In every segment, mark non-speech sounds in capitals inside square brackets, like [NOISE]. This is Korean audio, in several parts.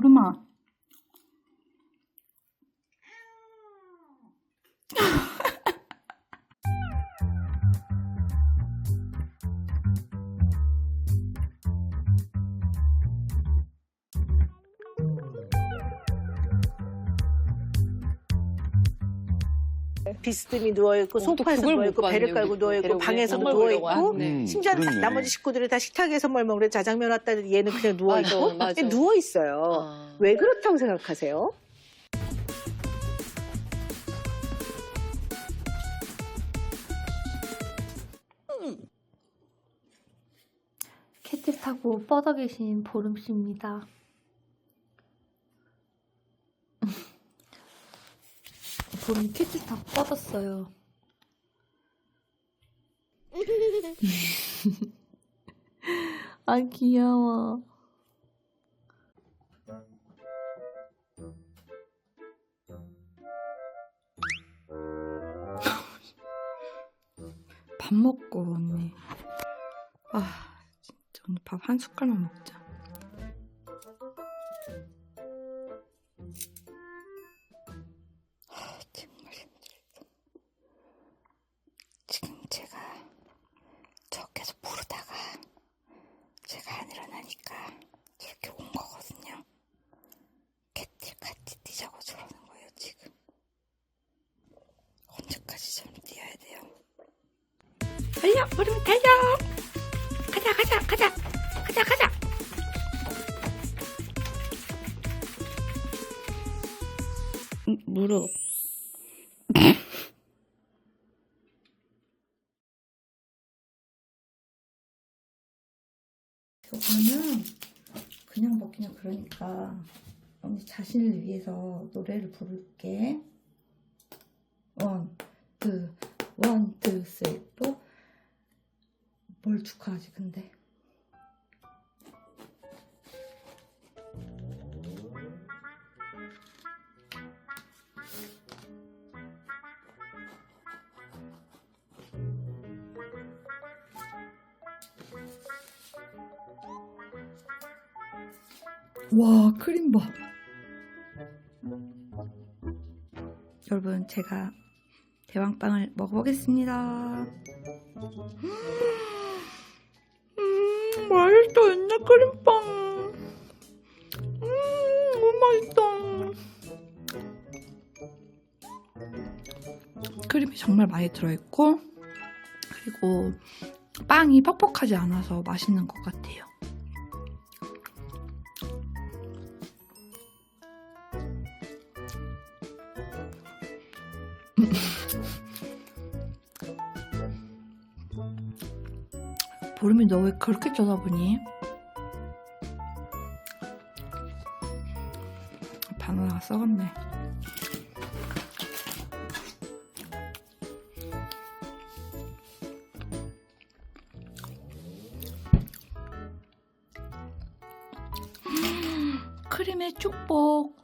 보 비스듬히 누워있고 어, 또 소파에서 그걸 누워있고 못 배를 봤네, 깔고. 누워있고. 방에서도 정말 누워있고 심지어 그렇네. 나머지 식구들이 다 식탁에서 뭘 먹으래 짜장면 왔다 얘는 그냥 맞아, 누워있고 맞아. 누워있어요. 아. 왜 그렇다고 생각하세요? 캣을 타고 뻗어 계신 보름씨입니다. 보름이 캣을 타고 뻗었어요. 아 귀여워. [LAUGHS] 밥 먹고 언니. 아 진짜 오늘 밥 한 숟갈만 먹자. 달려! 우리 달려! 가자 가자 가자 가자 가자 음, 무릎 이거는 그냥 먹기는 그러니까 언니 자신을 위해서 노래를 부를게 원, 투, 원, 투, 쓰리, 포. 뭘 축하하지 근데? 와 크림 봐 여러분 제가 대왕빵을 먹어보겠습니다. 음, 맛있어, 옛날 크림빵. 음, 너무 맛있어. 크림이 정말 많이 들어있고, 그리고 빵이 퍽퍽하지 않아서 맛있는 것 같아요. 보름이 너 왜 그렇게 쳐다보니? 바나나가 썩었네. 크림의 축복.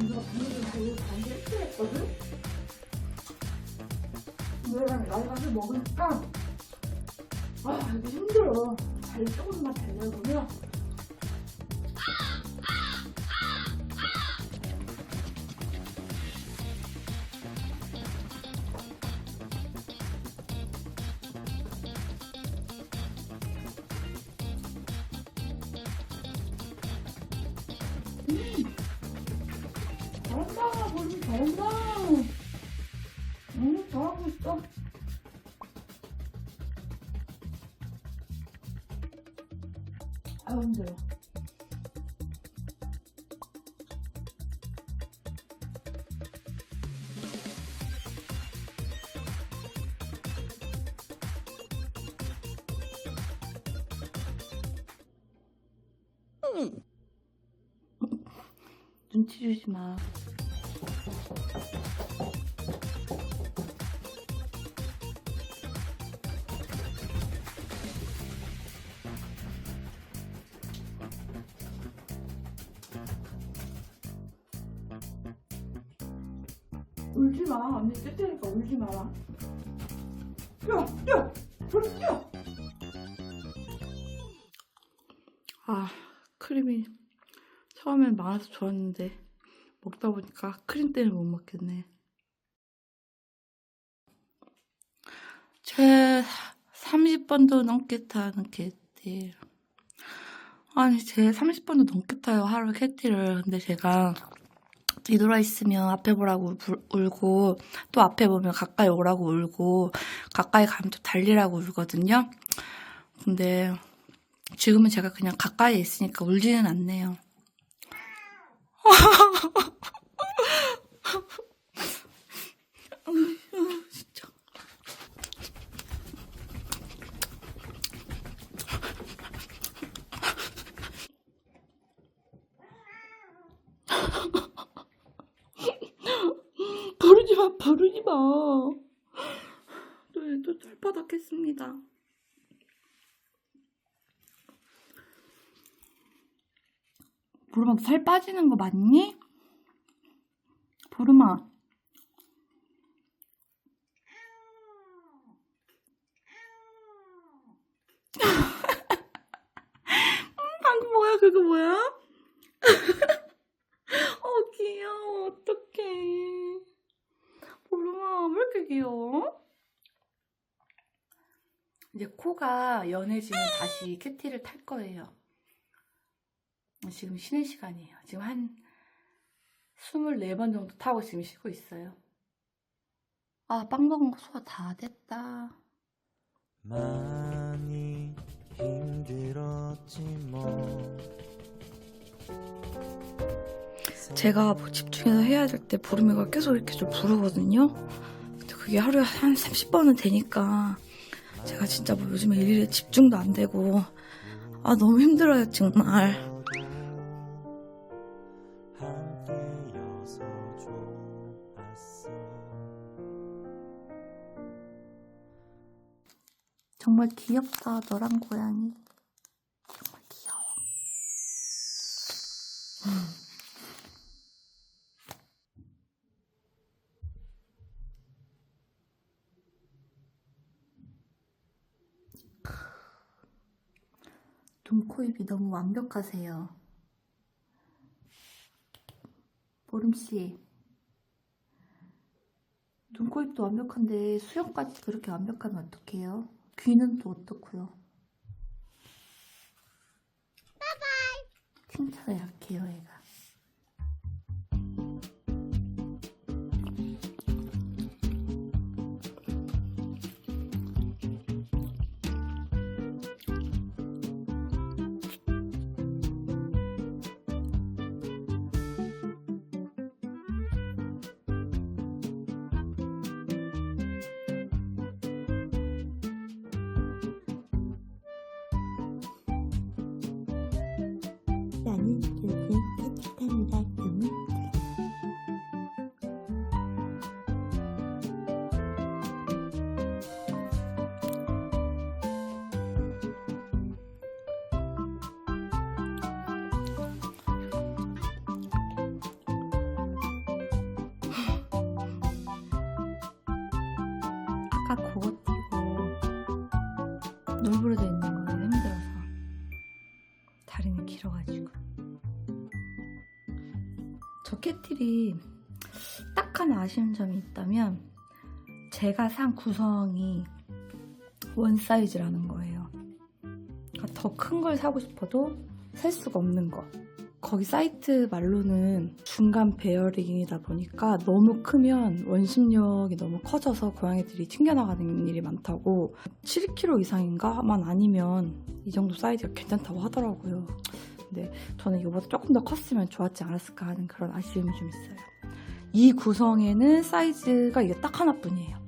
언니가 분위기 관리 관계 했거든. 근데 나이가 먹으니까 아 이게 힘들어. 잘 조금만 달려보면 잘 아유 힘들어. [LAUGHS] 눈치 주지 마. 테니까 울지 마. 뛰어, 뛰어, 벌써 뛰어. 아, 크림이 처음엔 많아서 좋았는데 먹다 보니까 크림 때문에 못 먹겠네. 제 30번도 넘게 타는 캐티. 아니, 제 30번도 넘게 타요, 하루 캐티를. 근데 제가 뒤돌아 있으면 앞에 보라고 울- 울고, 또 앞에 보면 가까이 오라고 울고, 가까이 가면 또 달리라고 울거든요. 근데 지금은 제가 그냥 가까이에 있으니까 울지는 않네요. 진짜. 부르지 마, 부르지 마. [LAUGHS] 네, 또 털바닥 했습니다. 보름아, 너살 빠지는 거 맞니? 보름아. [LAUGHS] 음, 방금 뭐야, 그거 뭐야? 어, 귀여워. 어떡해. 보름아, 왜 이렇게 귀여워? 이제 코가 연해지면 다시 큐티를 탈 거예요. 지금 쉬는 시간이에요. 지금 한 24번 정도 타고 지금 쉬고 있어요. 아, 빵 먹은 거 소화 다 됐다. 많이 힘들었지 뭐 제가 뭐 집중해서 해야 될 때 보름이가 계속 이렇게 좀 부르거든요. 근데 그게 하루에 한 30번은 되니까 제가 진짜 뭐 요즘에 일일에 집중도 안 되고 아 너무 힘들어요 정말. 정말 귀엽다 너랑 고양이. 정말 귀여워. 눈, 코, 입이 너무 완벽하세요. 보름씨. 눈, 코, 입도 완벽한데 수영까지 그렇게 완벽하면 어떡해요? 귀는 또 어떻고요? 칭찬에 약해요, 얘가. 요즘 깨끗함이라 너무 아까 그거 저 캐틀이 딱 하나 아쉬운 점이 있다면 제가 산 구성이 원 사이즈라는 거예요 그러니까 더 큰 걸 사고 싶어도 살 수가 없는 거 거기 사이트 말로는 중간 베어링이다 보니까 너무 크면 원심력이 너무 커져서 고양이들이 튕겨나가는 일이 많다고 7kg 이상인가만 아니면 이 정도 사이즈가 괜찮다고 하더라고요. 근데 저는 이거보다 조금 더 컸으면 좋았지 않았을까 하는 그런 아쉬움이 좀 있어요. 이 구성에는 사이즈가 이게 딱 하나뿐이에요.